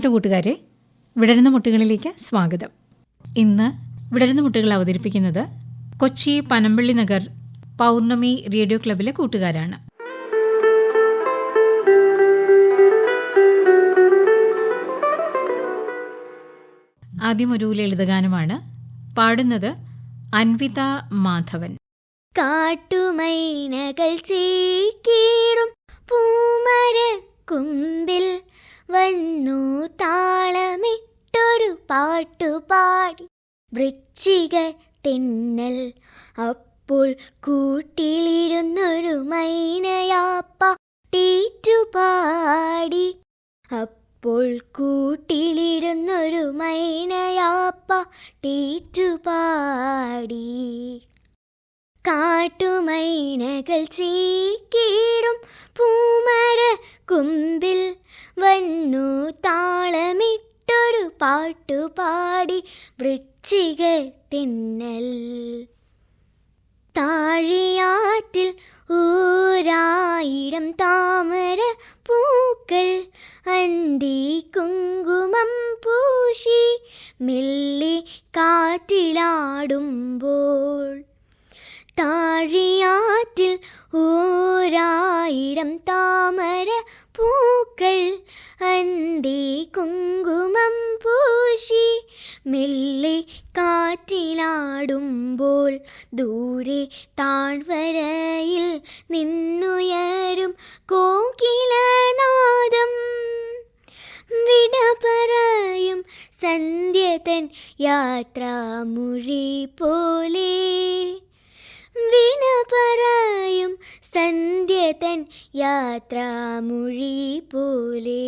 പ്രിയപ്പെട്ട കൂട്ടുകാരെ വിടരുന്ന മുട്ടുകളിലേക്ക് സ്വാഗതം. ഇന്ന് വിടരുന്ന മുട്ടുകൾ അവതരിപ്പിക്കുന്നത് കൊച്ചി പനമ്പള്ളി നഗർ പൗർണമി റേഡിയോ ക്ലബിലെ കൂട്ടുകാരാണ്. ആദ്യം ഒരു ലളിതഗാനമാണ്. പാടുന്നത് അൻവിത മാധവൻ. കാട്ടുമൈനകൾ ചേക്കീടും പൂമര കുമ്പിൽ വന്നു താളമിട്ടൊരു പാട്ടുപാടി വൃക്ഷിക തിന്നൽ അപ്പോൾ കൂട്ടിലിരുന്നൊരു മൈനയാപ്പ ടീറ്റുപാടി അപ്പോൾ കൂട്ടിലിരുന്നൊരു മൈനയാപ്പ ടീറ്റുപാടി കാട്ടുമൈനകൾ ചീക്കീടും പൂമര കുമ്പിൽ വന്നു താളമിട്ടൊരു പാട്ടുപാടി വൃക്ഷിക തിന്നൽ. താഴിയാറ്റിൽ ഊരായിരം താമര പൂക്കൾ അന്തി കുങ്കുമം പൂശി മില്ലി കാറ്റിലാടുമ്പോൾ താഴിയാറ്റിൽ ഓരായിരം താമര പൂക്കൾ അന്തി കുങ്കുമം പൂശി. മെല്ലെ കാറ്റിലാടുമ്പോൾ ദൂരെ താഴ്വരയിൽ നിന്നുയരും കോകിലനാദം. വിട പറയും സന്ധ്യതൻ യാത്രാമുഴി പോലെ. വിണ പറയും സന്ധ്യതൻ യാത്രാമൊഴി പോലെ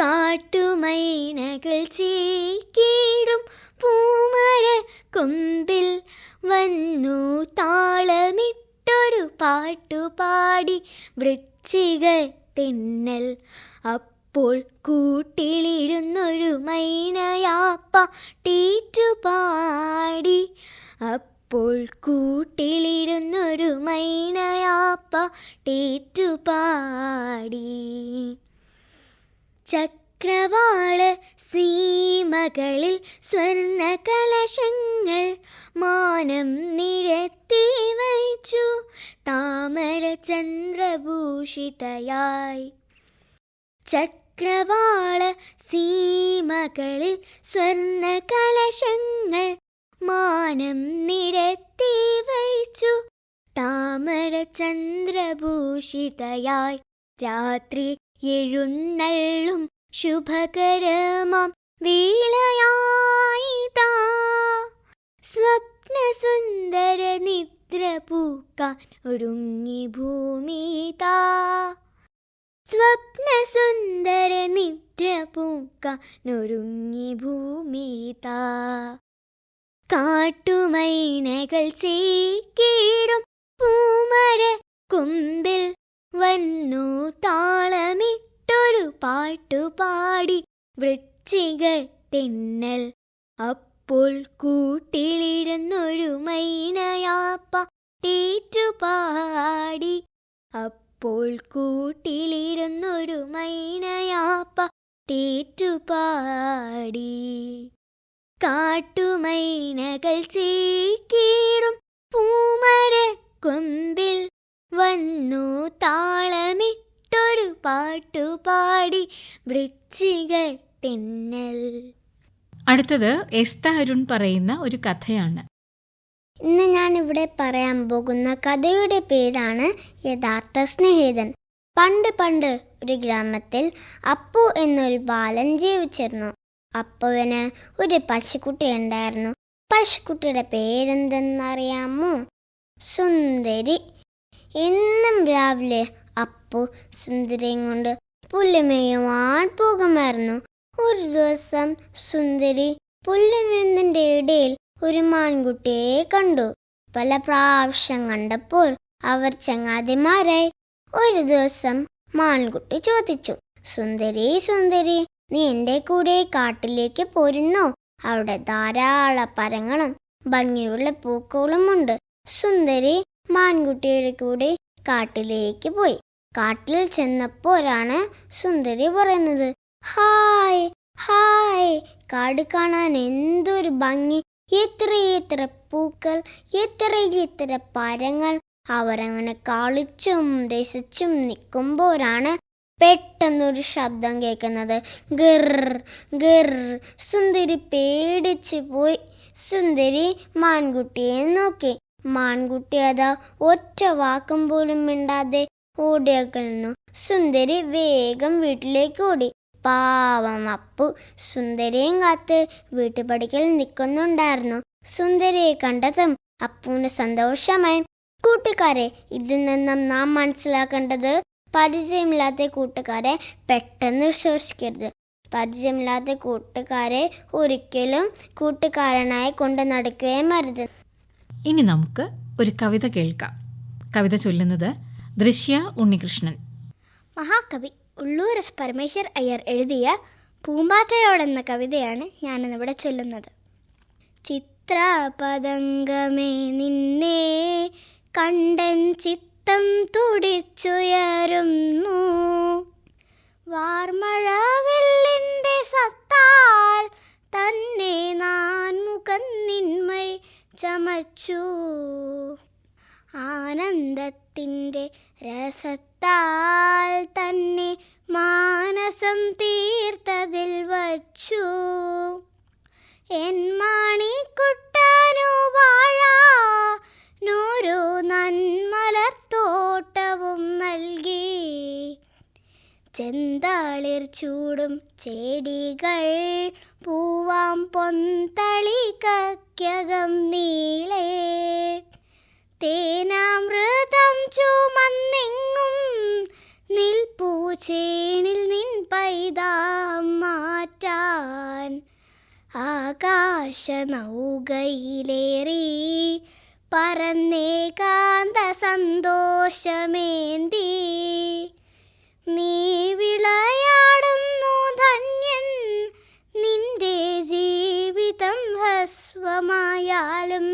കാട്ടുമൈനകൾ ചേക്കീടും പൂമര കൊമ്പിൽ വന്നു താളമിട്ടൊരു പാട്ടുപാടി വൃശ്ചിക തിന്നൽ. അപ്പോൾ കൂട്ടിലിരുന്നൊരു മൈനയാപ്പ ടീറ്റുപാടി അപ്പോൾ കൂട്ടിലിരുന്നൊരു മൈനയാപ്പ ടേറ്റുപാടി ചക്രവാൾ സീമകളിൽ സ്വർണ കലശങ്ങൾ മാനം നിരത്തി വച്ചു താമര ചന്ദ്രഭൂഷിതയായി ചക്രവാള സീമകളിൽ സ്വർണ കലശങ്ങൾ മാനം നിരത്തി വച്ചു താമര ചന്ദ്രഭൂഷിതയായി രാത്രി എഴുന്നള്ളും ശുഭകരമാം വീളയായിതാ. സ്വപ്നസുന്ദര നിദ്ര പൂക്കാൻ ഒരുങ്ങി ഭൂമിതാ സ്വപ്നസുന്ദര നിദ്ര പൂക്കാൻ ഒരുങ്ങി ഭൂമിതാ കാട്ടുമൈനകൾ ചേക്കീടും. പൂമര കുന്തിൽ വന്നു താളമിട്ടൊരു പാട്ടുപാടി വൃശ്ചിക തിന്നൽ അപ്പോൾ കൂട്ടിലിരുന്നൊരു മൈനയാപ്പ ടീറ്റുപാടി അപ്പോൾ കൂട്ടിലിരുന്നൊരു മൈനയാപ്പ ടീറ്റുപാടി കാട്ടുമൈനകൾ ചേക്കീടും. പൂമര കൊമ്പിൽ വന്നു താളമിട്ടൊരു പാട്ടുപാടി വൃശ്ചിക തിന്നൽ. അടുത്തത് എസ് തരുൺ പറയുന്ന ഒരു കഥയാണ്. ഇന്ന് ഞാൻ ഇവിടെ പറയാൻ പോകുന്ന കഥയുടെ പേരാണ് യഥാർത്ഥ സ്നേഹിതൻ. പണ്ട് പണ്ട് ഒരു ഗ്രാമത്തിൽ അപ്പു എന്നൊരു ബാലൻ ജീവിച്ചിരുന്നു. അപ്പുവിന് ഒരു പശുക്കുട്ടി ഉണ്ടായിരുന്നു. പശുക്കുട്ടിയുടെ പേരെന്തെന്നറിയാമോ? സുന്ദരി. എന്നും രാവിലെ അപ്പു സുന്ദരിയും കൊണ്ട് പുല്ലുമേയുവാൻ പോകുമായിരുന്നു. ഒരു ദിവസം സുന്ദരി പുല്ലുമേയുന്നതിന്റെ ഇടയിൽ ഒരു മാൻകുട്ടിയെ കണ്ടു. പല പ്രാവശ്യം കണ്ടപ്പോൾ അവർ ചങ്ങാതിമാരായി. ഒരു ദിവസം മാൻകുട്ടി ചോദിച്ചു സുന്ദരി സുന്ദരി നീ എന്റെ കൂടെ കാട്ടിലേക്ക് പോരുന്നോ? അവിടെ ധാരാളം പരങ്ങളും ഭംഗിയുള്ള പൂക്കളുമുണ്ട്. സുന്ദരി മാൻകുട്ടിയുടെ കൂടെ കാട്ടിലേക്ക് പോയി. കാട്ടിൽ ചെന്നപ്പോഴാണ് സുന്ദരി പറയുന്നത് ഹായ് ഹായ് കാട് കാണാൻ എന്തൊരു ഭംഗി. എത്ര എത്ര പൂക്കൾ എത്ര എത്ര പരങ്ങൾ. അവരങ്ങനെ കളിച്ചും രസിച്ചും നിൽക്കുമ്പോഴാണ് പെട്ടെന്നൊരു ശബ്ദം കേൾക്കുന്നത്. ഗിർ ഗിർ. സുന്ദരി പേടിച്ച് പോയി. സുന്ദരി മാൻകുട്ടിയെ നോക്കി. മാൻകുട്ടി അതാ ഒറ്റ വാക്കും പോലും മിണ്ടാതെ ഓടിയകന്നു സുന്ദരി വേഗം വീട്ടിലേക്ക് ഓടി. പാവം അപ്പു. സുന്ദരിയും കാത്ത് വീട്ടുപടിക്കൽ നിൽക്കുന്നുണ്ടായിരുന്നു സുന്ദരിയെ കണ്ടതും അപ്പുവിന് സന്തോഷമായി. കൂട്ടുകാരെ ഇതിൽ നിന്നും നാം മനസ്സിലാക്കേണ്ടത് പരിചയമില്ലാത്ത കൂട്ടുകാരെ പെട്ടെന്ന് വിശ്വസിക്കരുത്. പരിചയമില്ലാത്ത കൂട്ടുകാരെ ഒരിക്കലും കൂട്ടുകാരനായി കൊണ്ട് നടക്കുകയും അരുത്. ഇനി നമുക്ക് ഒരു കവിത കേൾക്കാം. കവിത ചൊല്ലുന്നത് ദൃശ്യ ഉണ്ണികൃഷ്ണൻ. മഹാകവി ഉള്ളൂർ എസ് പരമേശ്വർ അയ്യർ എഴുതിയ പൂമ്പാറ്റയോടെന്ന കവിതയാണ് ഞാനിന്നിവിടെ ചൊല്ലുന്നത്. ചിത്രപതംഗമേ നിന്നെ കണ്ടൻ ചിത്തം തുടിച്ചുയരുന്നു. വാർമഴവില്ലിന്റെ സത്താൽ തന്നെ നാൻ മുഖന്നിന്മൈ ചമച്ചു. ആനന്ദത്തിന്റെ രസത്താൽ തന്നെ മാനസം തീർത്തതിൽ വച്ചു. എൻ മാണിക്കുട്ടനു വാഴ നൂരു നന്മലർത്തോട്ടവും നൽകി. ചെന്താളിർ ചൂടും ചെടികൾ പൂവാം പൊന്തളി കക്കകം നീളേ. തേനാമൃതം ചുമന്നെങ്ങും നിൽപ്പൂച്ചേണിൽ നിൻ പൈതാം മാറ്റാൻ. ആകാശ നൗകയിലേറി പറന്നേകാന്ത സന്തോഷമേന്തി നീ വിളയാടുന്നു ധന്യൻ നിന്റെ ജീവിതം ഹസ്വമായാലും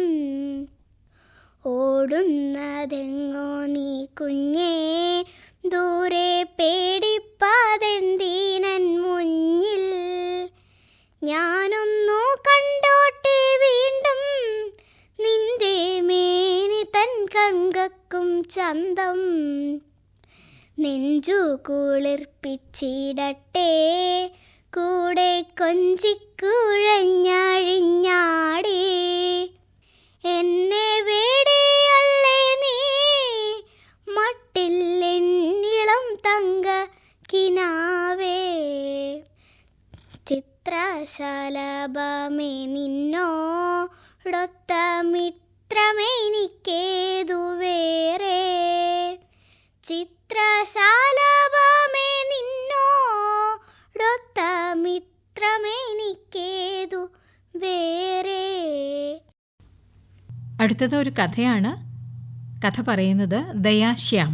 ഓടുന്നതെങ്ങോ നീ കുഞ്ഞേ ദൂരെ പേടിപ്പാതെന്തീനൻ മുന്നിൽ. ഞാനൊന്നു കണ്ടോട്ടെ ചന്തം നെഞ്ചു കുളിർപ്പിച്ചിടട്ടെ കൂടെ കൊഞ്ചിക്കുഴഞ്ഞഴിഞ്ഞാടി. എന്നെ വേടിയല്ലേ നീ? മട്ടില്ലെന്നിളം തങ്ക കിനാവേ. ചിത്രശലഭമേ നിന്നോടൊത്ത മിത്രമെനിക്കേതു അടുത്തത് ഒരു കഥയാണ്. കഥ പറയുന്നത് ദയാശ്യാം.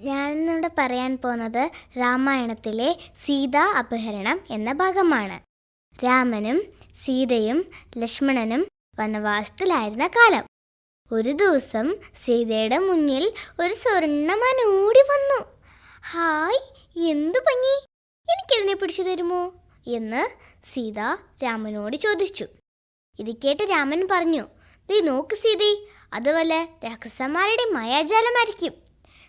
ഞാനിന്നിവിടെ പറയാൻ പോകുന്നത് രാമായണത്തിലെ സീതാ അപഹരണം എന്ന ഭാഗമാണ്. രാമനും സീതയും ലക്ഷ്മണനും വനവാസത്തിലായിരുന്ന കാലം. ഒരു ദിവസം സീതയുടെ മുന്നിൽ ഒരു സ്വർണമാൻ ഓടി വന്നു. ഹായ് എന്തു ഭംഗി എനിക്കതിനെ പിടിച്ചു തരുമോ? എന്ന് സീത രാമനോട് ചോദിച്ചു. ഇത് കേട്ട് രാമൻ പറഞ്ഞു ദേ നോക്ക് സീതേ അത് വല്ല രാക്ഷസന്മാരുടെ മായാജാലമായിരിക്കും.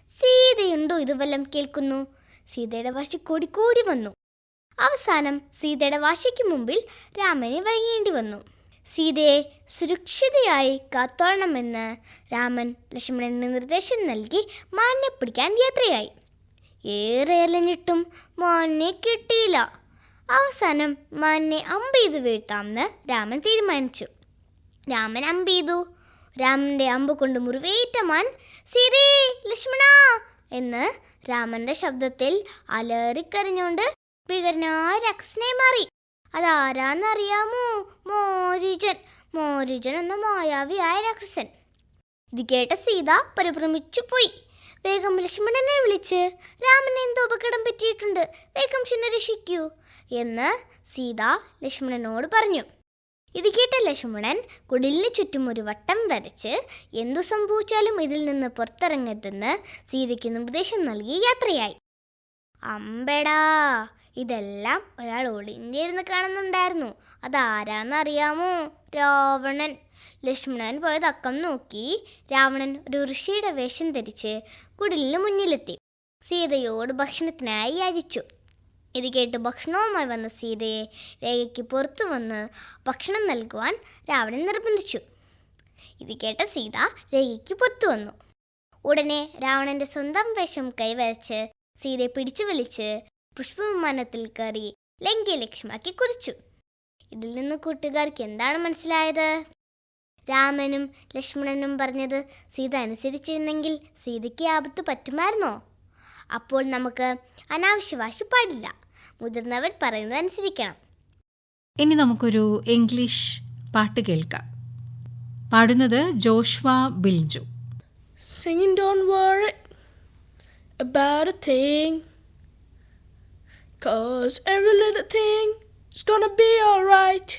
സീതയുണ്ടോ ഇതുവല്ലം കേൾക്കുന്നു? സീതയുടെ വാശി കൂടിക്കൂടി വന്നു. അവസാനം സീതയുടെ വാശിക്ക് മുമ്പിൽ രാമനെ വഴങ്ങേണ്ടി വന്നു. സീതയെ സുരക്ഷിതയായി കാത്തോളണമെന്ന് രാമൻ ലക്ഷ്മണന് നിർദ്ദേശം നൽകി മാനെ പിടിക്കാൻ യാത്രയായി. ഏറെ അലഞ്ഞിട്ടും മാനെ കിട്ടിയില്ല. അവസാനം മാനെ അമ്പെയ്ത് വീഴ്ത്താമെന്ന് രാമൻ തീരുമാനിച്ചു. രാമൻ അമ്പ് ചെയ്തു. രാമന്റെ അമ്പ് കൊണ്ട് മുറിവേറ്റ മാൻ സീതേ ലക്ഷ്മണ എന്ന് രാമന്റെ ശബ്ദത്തിൽ അലറിക്കറിഞ്ഞോണ്ട് ഭീകരനായ രക്ഷനെ മാറി. അതാരാന്നറിയാമോ? മോരുജൻ മോരുജൻ എന്ന മായാവിയായ രാക്ഷസൻ. ഇത് കേട്ട സീത പരിഭ്രമിച്ചു പോയി. വേഗം ലക്ഷ്മണനെ വിളിച്ച് രാമന് എന്തോ അപകടം പറ്റിയിട്ടുണ്ട് വേഗം ചെന്ന് രക്ഷിക്കൂ എന്ന് സീത ലക്ഷ്മണനോട് പറഞ്ഞു. ഇത് കേട്ട ലക്ഷ്മണൻ കുടിലിന് ചുറ്റും ഒരു വട്ടം വരച്ച് എന്തു സംഭവിച്ചാലും ഇതിൽ നിന്ന് പുറത്തിറങ്ങരുതെന്ന് സീതയ്ക്ക് നിർദ്ദേശം നൽകി യാത്രയായി. അമ്പടാ ഇതെല്ലാം ഒരാൾ ഒളിഞ്ഞിരുന്ന് കാണുന്നുണ്ടായിരുന്നു. അതാരാന്നറിയാമോ രാവണൻ. ലക്ഷ്മണൻ പോയ തക്കം നോക്കി രാവണൻ ഒരു ഋഷിയുടെ വേഷം ധരിച്ച് കുടിലിന് മുന്നിലെത്തി. സീതയോട് ഭക്ഷണത്തിനായി യാചിച്ചു. ഇത് കേട്ട് ഭക്ഷണവുമായി വന്ന സീതയെ രേഖയ്ക്ക് പുറത്തു വന്ന് ഭക്ഷണം നൽകുവാൻ രാവണൻ നിർബന്ധിച്ചു. ഇത് കേട്ട സീത രേഖയ്ക്ക് പുറത്തു വന്നു. ഉടനെ രാവണന്റെ സ്വന്തം വേഷം കൈവരച്ച് സീതയെ പിടിച്ചു വലിച്ച് പുഷ്പവിമാനത്തിൽ കയറി ലങ്കയെ ലക്ഷ്യമാക്കി കുറിച്ചു. ഇതിൽ നിന്ന് കൂട്ടുകാർക്ക് എന്താണ് മനസ്സിലായത്? രാമനും ലക്ഷ്മണനും പറഞ്ഞത് സീത അനുസരിച്ചിരുന്നെങ്കിൽ സീതയ്ക്ക് ആപത്ത് പറ്റുമായിരുന്നോ? അപ്പോൾ നമുക്ക് അനാവശ്യ വാശി പാടില്ല. മുതിർന്നവർ പറയുന്നത് അനുസരിക്കണം ഇനി നമുക്കൊരു ഇംഗ്ലീഷ് പാട്ട് കേൾക്കാം പാടുന്നത് Joshua Bilju Singing, don't worry about a thing. Cause every little thing is gonna be alright.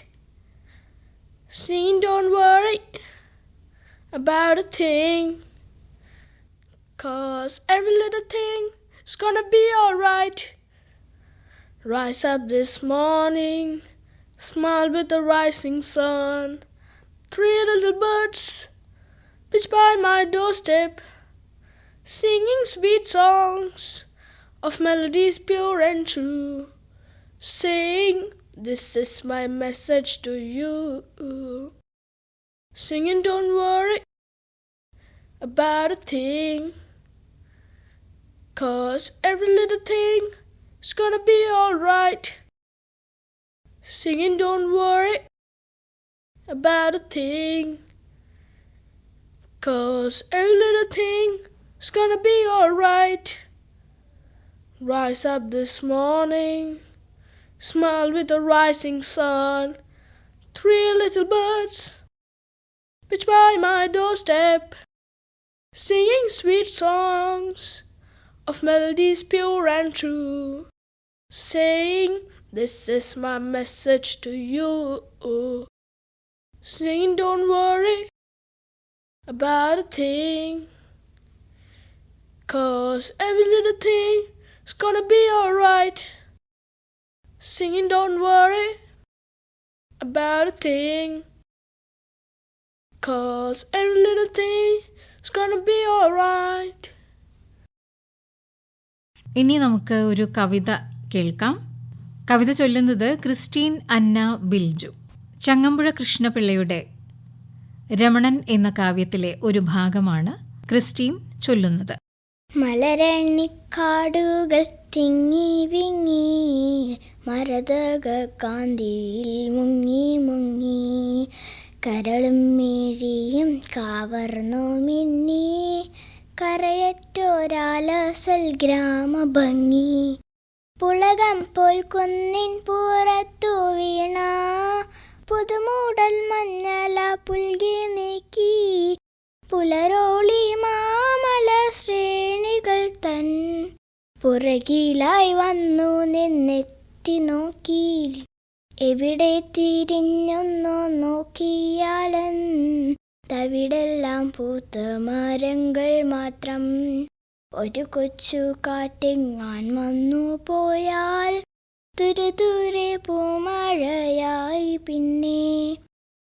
Singing, don't worry about a thing. Cause every little thing is gonna be alright. Rise up this morning, smile with the rising sun. Three little birds which by my doorstep, singing sweet songs of melodies pure and true, saying, This is my message to you. Singing, don't worry about a thing, cause every little thing is gonna be alright. Singing, don't worry about a thing. Cause every little thing is gonna be alright. Rise up this morning, smile with the rising sun. Three little birds, which by my doorstep, singing sweet songs of melodies pure and true, saying, This is my message to you. Singing, don't worry about a thing. Cause every little thing is gonna be alright. Singing, don't worry about a thing. Cause every little thing is gonna be alright. ഇനി നമുക്ക് ഒരു കവിത കേൾക്കാം. കവിത ചൊല്ലുന്നത് Christine Anna Bilju Changampuzha കൃഷ്ണപിള്ളയുടെ രമണൻ എന്ന കാവ്യത്തിലെ ഒരു ഭാഗമാണ് ക്രിസ്റ്റീൻ ചൊല്ലുന്നത്. മലരണിക്കാടുകൾ തിങ്ങി വിങ്ങി മരതക കാന്തിയിൽ മുങ്ങി മുങ്ങി കരളും മിഴിയും കാവർന്നു മിന്നി കരയറ്റോരാലസൽ ഗ്രാമഭംഗി പുളകം പോൽ കുന്നിൻ പുറത്തു വീണ. പുതുമൂടൽ മഞ്ഞല പുൽകി നീക്കി. പുലരോളി മാമല ശ്രേണികൾ തൻ. പുറകിലായി വന്നു നിന്നെത്തി നോക്കി. എവിടെ തിരിഞ്ഞൊന്നു നോക്കിയാലൻ. തവിടെല്ലാം പൂത്ത മരങ്ങൾ മാത്രം. ഒരു കൊച്ചു കാറ്റെങ്ങാൻ വന്നു പോയാൽ തുരുതുരെ പൂമഴയായി പിന്നെ.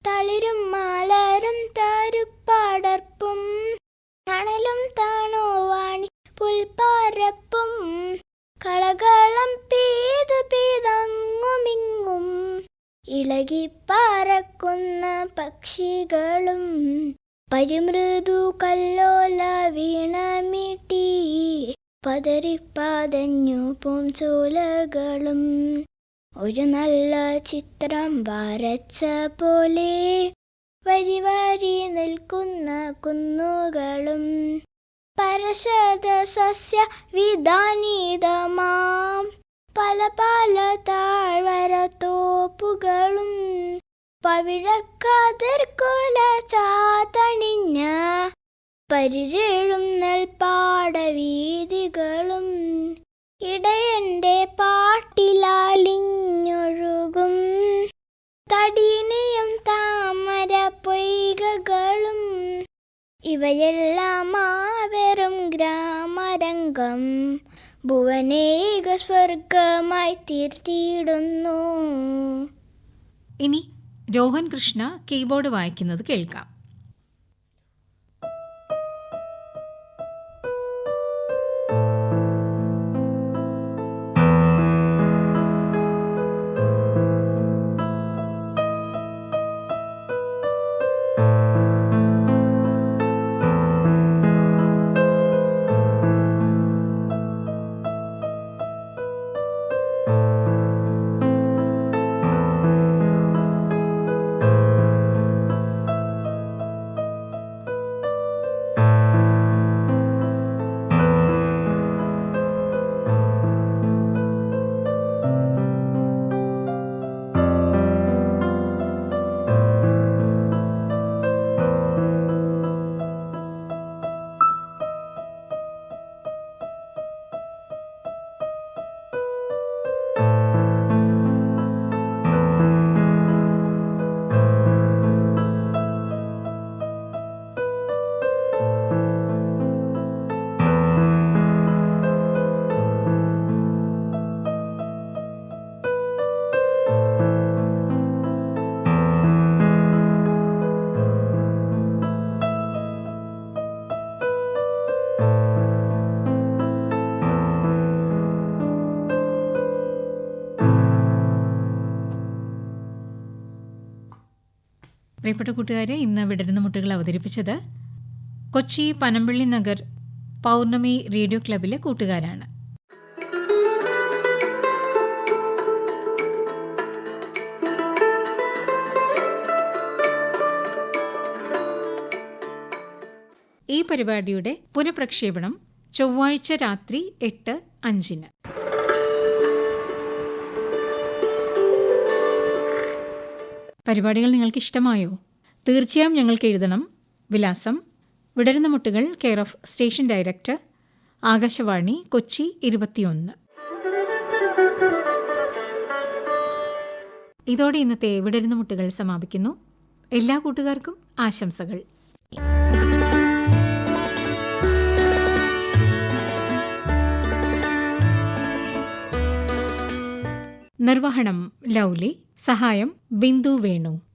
തളിരും മാലരും താരുപ്പാടർപ്പും തണലും താണോവാണി പുൽപ്പാരപ്പും കളകളം പീതു പീതങ്ങുമിങ്ങും ഇളകിപ്പറക്കുന്ന പക്ഷികളും പരിമൃദു കല്ലോല വീണമിട്ടി. പതറിപ്പതഞ്ഞു പൂഞ്ചോലകളും ഒരു നല്ല ചിത്രം വരച്ച പോലെ വരി വരി നിൽക്കുന്ന കുന്നുകളും. പരശത സസ്യ വിധാനീതമാം. പല പല താഴ്വര തോപ്പുകളും. പവിഴക്കതിർക്കുല ചാതണിഞ്ഞ പരിചേഴും നെൽപ്പാടവീതികളും ഇടയന്റെ പാട്ടിലാളിഞ്ഞൊഴുകും. തടീനയും താമര പൊയ്കകളും ഇവയെല്ലാം ആവരും ഗ്രാമരംഗം. ഭുവനേക സ്വർഗമായി തീർത്തിയിടുന്നു. ഇനി രോഹൻ കൃഷ്ണ കീബോർഡ് വായിക്കുന്നത് കേൾക്കാം. പ്രിയപ്പെട്ട കൂട്ടുകാരെ ഇന്ന് വിടരുന്ന മുട്ടുകൾ അവതരിപ്പിച്ചത് കൊച്ചി പനമ്പള്ളി നഗർ പൗർണമി റേഡിയോ ക്ലബിലെ കൂട്ടുകാരാണ്. ഈ പരിപാടിയുടെ പുനഃപ്രക്ഷേപണം ചൊവ്വാഴ്ച രാത്രി എട്ട് അഞ്ചിന്. പരിപാടികൾ നിങ്ങൾക്ക് ഇഷ്ടമായോ തീർച്ചയായും ഞങ്ങൾക്ക് എഴുതണം. വിലാസം. വിടരുന്ന മുട്ടുകൾ care of station director. Akashvani Kochi ഇരുപത്തിയൊന്ന്. ഇതോടെ ഇന്നത്തെ വിടരുന്ന മുട്ടുകൾ സമാപിക്കുന്നു. എല്ലാ കൂട്ടുകാർക്കും ആശംസകൾ. നിർവഹണം ലൗലി. സഹായം ബിന്ദു വേണു.